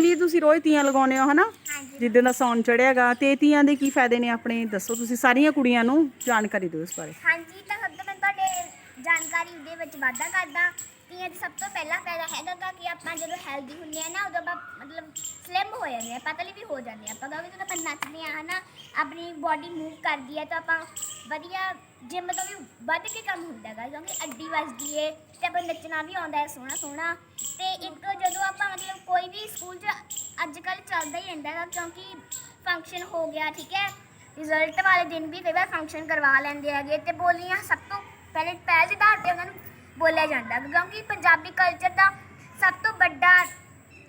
ਵੀ ਤੁਸੀਂ ਰੋਜ਼ ਤੀਆਂ ਲਗਾਉਂਦੇ ਹੋ ਹਨਾ? ਜਿੱਦਾਂ ਦਾ ਸੌਣ ਚੜਿਆਗਾ ਤੇ ਤੀਆਂ ਦੇ ਕੀ ਫਾਇਦੇ ਨੇ ਆਪਣੇ? ਦੱਸੋ ਤੁਸੀਂ ਸਾਰੀਆਂ ਕੁੜੀਆਂ ਨੂੰ ਜਾਣਕਾਰੀ ਦਿਓ ਇਸ ਬਾਰੇ। ਹਾਂਜੀ ਤਾਂ ਤੋਂ ਮੈਂ ਤੁਹਾਡੇ ਜਾਣਕਾਰੀ ਦੇ ਵਿੱਚ ਵਾਧਾ ਕਰਦਾ। ਤੀਆਂ ਦੀ ਸਭ ਤੋਂ ਪਹਿਲਾ ਫਾਇਦਾ ਹੈਗਾ ਗਾ ਕਿ ਆਪਾਂ ਜਦੋਂ ਹੈਲਦੀ ਹੁੰਦੇ ਆ ਨਾ, ਉਦੋਂ ਆਪਾਂ ਮਤਲਬ ਸਲਿਮ ਹੋ ਜਾਂਦੇ ਆ ਪਤਲੇ ਵੀ ਹੋ ਜਾਂਦੇ ਆ ਆਪਾਂ, ਕਿਉਂਕਿ ਜਦੋਂ ਆਪਾਂ ਨੱਚਦੇ ਆ ਹਨਾ, ਆਪਣੀ ਬਾਡੀ ਮੂਵ ਕਰਦੀ ਹੈ ਤਾਂ ਆਪਾਂ ਵਧੀਆ ਜਿਮ ਤੋਂ ਵੀ ਵੱਧ ਕੇ ਕੰਮ ਹੁੰਦਾ ਹੈਗਾ, ਕਿਉਂਕਿ ਅੱਡੀ ਵੱਜਦੀ ਏ ਤੇ ਆਪਾਂ ਨੱਚਣਾ ਵੀ ਆਉਂਦਾ ਹੈ ਸੋਹਣਾ ਸੋਹਣਾ। ਤੇ ਇੱਕ ਜਦੋਂ ਆਪਾਂ ਮਤਲਬ ਕੋਈ ਵੀ ਸਕੂਲ 'ਚ ਅੱਜ ਕੱਲ ਚੱਲਦਾ ਹੀ ਰਹਿੰਦਾ ਹੈਗਾ, ਕਿਉਂਕਿ ਫੰਕਸ਼ਨ ਹੋ ਗਿਆ, ਠੀਕ ਹੈ। ਰਿਜ਼ਲਟ ਵਾਲੇ ਦਿਨ ਵੀ ਕਈ ਵਾਰ ਫੰਕਸ਼ਨ ਕਰਵਾ ਲੈਂਦੇ ਹੈਗੇ ਤੇ ਬੋਲੀਆਂ ਸਭ ਤੋਂ ਪਹਿਲੇ ਆਧਾਰ ਤੇ ਉਹਨਾਂ ਨੂੰ ਬੋਲਿਆ ਜਾਂਦਾ ਕਿਉਂਕਿ ਪੰਜਾਬੀ ਕਲਚਰ ਦਾ ਸਭ ਤੋਂ ਵੱਡਾ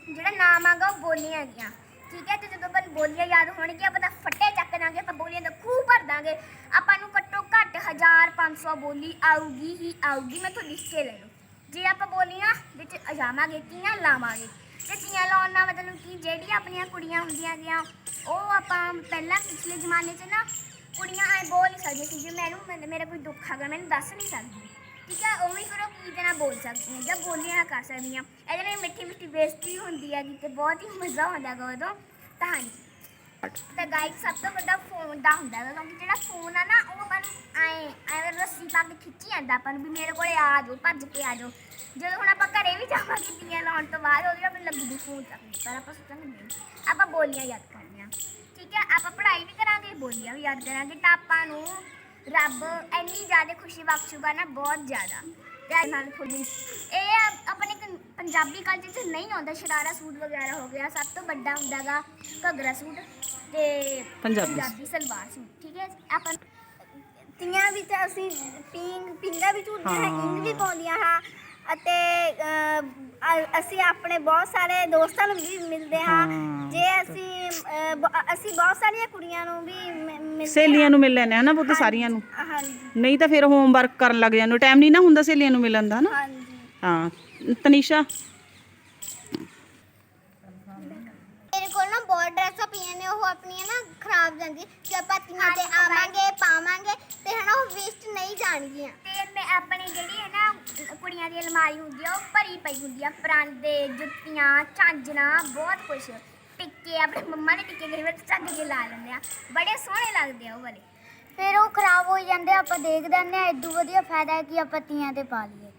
ਜਿਹੜਾ ਨਾਮ ਆਗਾ ਉਹ ਬੋਲੀਆਂ ਹੈਗੀਆਂ। ਠੀਕ ਹੈ, ਤੇ ਜਦੋਂ ਆਪਾਂ ਨੂੰ ਬੋਲੀਆਂ ਯਾਦ ਹੋਣਗੀਆਂ, ਆਪਾਂ ਤਾਂ ਫੱਟੇ ਚੱਕ ਦਾਂਗੇ, ਆਪਾਂ ਬੋਲੀਆਂ ਦਾ ਖੂਹ ਭਰ ਦਾਂਗੇ। ਆਪਾਂ ਨੂੰ ਘੱਟੋ ਘੱਟ 1500 ਬੋਲੀ ਆਊਗੀ ਹੀ ਆਊਗੀ, ਮੈਂ ਤੁਹਾਨੂੰ ਲਿਖ ਕੇ ਲੈ ਲਓ ਜੇ ਆਪਾਂ ਬੋਲੀਆਂ ਵਿੱਚ ਅਜਾਵਾਂਗੇ, ਤੀਆਂ ਲਾਵਾਂਗੇ, ਤੇ ਤੀਆਂ ਲਾਉਣ ਨਾਲ ਮਤਲਬ ਕਿ ਜਿਹੜੀਆਂ ਆਪਣੀਆਂ ਕੁੜੀਆਂ ਹੁੰਦੀਆਂ ਗਿਆ ਉਹ ਆਪਾਂ ਪਹਿਲਾਂ ਪਿਛਲੇ ਜ਼ਮਾਨੇ 'ਚ ਨਾ ਕੁੜੀਆਂ ਐ ਬੋਲ ਨਹੀਂ ਸਕਦੀਆਂ ਸੀ, ਜੇ ਮੈਨੂੰ ਮਤਲਬ ਮੇਰਾ ਕੋਈ ਦੁੱਖ ਹੈਗਾ, ਮੈਨੂੰ ਦੱਸ ਨਹੀਂ ਸਕਦੀ। ਠੀਕ ਹੈ ਉਵੇਂ ਫਿਰ ਉਹ ਕੀ ਤਰ੍ਹਾਂ ਬੋਲ ਸਕਦੀਆਂ, ਜਾਂ ਬੋਲੀਆਂ ਨਾ ਕਰ ਸਕਦੀਆਂ। ਇਹਦੇ ਨਾਲ ਮਿੱਠੀ ਮਿੱਠੀ ਬੇਇੱਜ਼ਤੀ ਹੁੰਦੀ ਹੈਗੀ ਤੇ ਬਹੁਤ ਹੀ ਮਜ਼ਾ ਆਉਂਦਾ ਹੈਗਾ ਉਦੋਂ। ਤਾਂ ਹਾਂਜੀ ਤਾਂ ਗਾਇਕ ਸਭ ਤੋਂ ਵੱਡਾ ਫੋਨ ਦਾ ਹੁੰਦਾ ਹੈ ਕਿਉਂਕਿ ਜਿਹੜਾ ਫੋਨ ਆ ਨਾ, ਉਹ ਆਪਾਂ ਨੂੰ ਐ ਐ ਰੱਸੀ ਪਾ ਕੇ ਖਿੱਚੀ ਜਾਂਦਾ ਆਪਾਂ ਨੂੰ ਵੀ ਮੇਰੇ ਕੋਲੇ ਆ ਜਾਓ, ਭੱਜ ਕੇ ਆ ਜਾਓ। ਜਦੋਂ ਹੁਣ ਆਪਾਂ ਘਰੇ ਵੀ ਜਾਵਾਂਗੇ ਤੀਆਂ ਲਾਉਣ ਤੋਂ ਬਾਅਦ, ਉਹਦੇ ਨਾਲ ਲੱਗੂ ਫੋਨ ਤੱਕ ਪਰ ਆਪਾਂ ਸੋਚਾਂਗੇ ਨਹੀਂ, ਆਪਾਂ ਬੋਲੀਆਂ ਯਾਦ ਕਰਨੀਆਂ। ਠੀਕ ਹੈ ਆਪਾਂ ਪੜ੍ਹਾਈ ਵੀ ਯਾਦ ਕਰਾਂਗੇ ਤਾਂ ਆਪਾਂ ਨੂੰ ਰੱਬ ਇੰਨੀ ਜ਼ਿਆਦਾ ਖੁਸ਼ੀ ਬਖਸ਼ੂਗਾ ਨਾ ਬਹੁਤ ਜ਼ਿਆਦਾ ਤੇ ਨਾਲ ਖੁਦੀ ਇਹ ਆਪਣੇ ਪੰਜਾਬੀ ਕਲਚਰ 'ਚ ਨਹੀਂ ਆਉਂਦਾ ਸ਼ਰਾਰਾ ਸੂਟ ਵਗੈਰਾ ਹੋ ਗਿਆ ਸਭ ਤੋਂ ਵੱਡਾ ਹੁੰਦਾਗਾ ਘੱਗਰਾ ਸੂਟ ਤੇ ਪੰਜਾਬੀ ਸਲਵਾਰ ਸੂਟ ਠੀਕ ਹੈ ਆਪਾਂ ਤੀਆਂ ਵਿੱਚ ਅਸੀਂ ਪਿੰਗ ਪਿੰਗਾ ਵੀ ਝੂਟਦੇ ਹਾਂ ਹਾਂ। ਇੰਗ ਵੀ ਪਾਉਂਦੀਆਂ ਹਾਂ ਅਤੇ ਅਸੀਂ ਆਪਣੇ ਬਹੁਤ ਸਾਰੇ ਦੋਸਤਾਂ ਨੂੰ ਵੀ ਮਿਲਦੇ ਹਾਂ। ਜੇ ਅਸੀਂ ਬ- ਅਸੀਂ ਬਹੁਤ ਸਾਰੀਆਂ ਕੁੜੀਆਂ ਨੂੰ ਵੀ ਮਿ- ਮਿਲਦੇ ਸਹੇਲੀਆਂ ਨੂੰ ਮਿਲ ਲੈਣੇ ਹਨਾ ਪੁੱਤ ਸਾਰੀਆਂ ਨੂੰ। ਹਾਂਜੀ। ਨਹੀਂ ਤਾਂ ਫਿਰ ਹੋਮਵਰਕ ਕਰਨ ਲੱਗ ਜਾਂਦੇ ਟਾਈਮ ਨਹੀਂ ਨਾ ਹੁੰਦਾ ਸਹੇਲੀਆਂ ਨੂੰ ਮਿਲਣ ਦਾ ਹਨਾ ਹਾਂਜੀ। ਹਾਂ। ਤਨੀਸ਼ਾ? ਮੇਰੇ ਕੋਲ ਨਾ ਬਹੁਤ ਡਰੈਸਾਂ ਪਈਆਂ ਨੇ ਉਹ ਆਪਣੀਆਂ ਨਾ ਖਰਾਬ ਜਾਂਦੀ। ਜੇ ਆਪਾਂ ਤੀਆਂ ਤੇ ਆਵਾਂਗੇ ਪਾਵਾਂਗੇ ਤੇ ਹਨਾ ਉਹ ਵੇਸਟ ਨਹੀਂ ਜਾਣਗੀਆਂ। ਤੇ ਮੈਂ ਆਪਣੀ ਜਿਹੜੀ ਹੈ ਨਾ ਕੁੜੀਆਂ ਦੀ ਅਲਮਾਰੀ ਹੁੰਦੀ ਆ ਉਹ ਭਰੀ ਪਈ ਹੁੰਦੀ ਆ। ਪਰਾਂਦੇ ਜੁੱਤੀਆਂ ਝਾਂਜਰਾਂ ਬਹੁਤ ਕੁਝ ਟਿੱਕੇ ਆਪਣੇ ਮੰਮਾ ਨੇ ਟਿੱਕੇ ਕਈ ਵਾਰ ਚੱਕ ਕੇ ਲਾ ਲੈਂਦੇ ਆ। ਬੜੇ ਸੋਹਣੇ ਲੱਗਦੇ ਆ ਉਹ ਵਾਲੇ। ਫਿਰ ਉਹ ਖਰਾਬ ਹੋ ਜਾਂਦੇ ਆ, ਆਪਾਂ ਦੇਖ ਦਿੰਦੇ ਆ ਐਡੂ ਵਧੀਆ ਫਾਇਦਾ ਹੈ ਕਿ ਆਪਾਂ ਤੀਆਂ ਤੇ ਪਾ ਲਈਏ।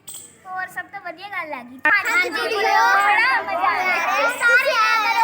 ਹੋਰ ਸਭ ਤੋਂ ਵਧੀਆ ਗੱਲ ਹੈਗੀ। ਹਾਂਜੀ ਵੀਡੀਓ ਬੜਾ ਮਜ਼ਾ ਆ ਰਿਹਾ ਸਾਰੇ ਆ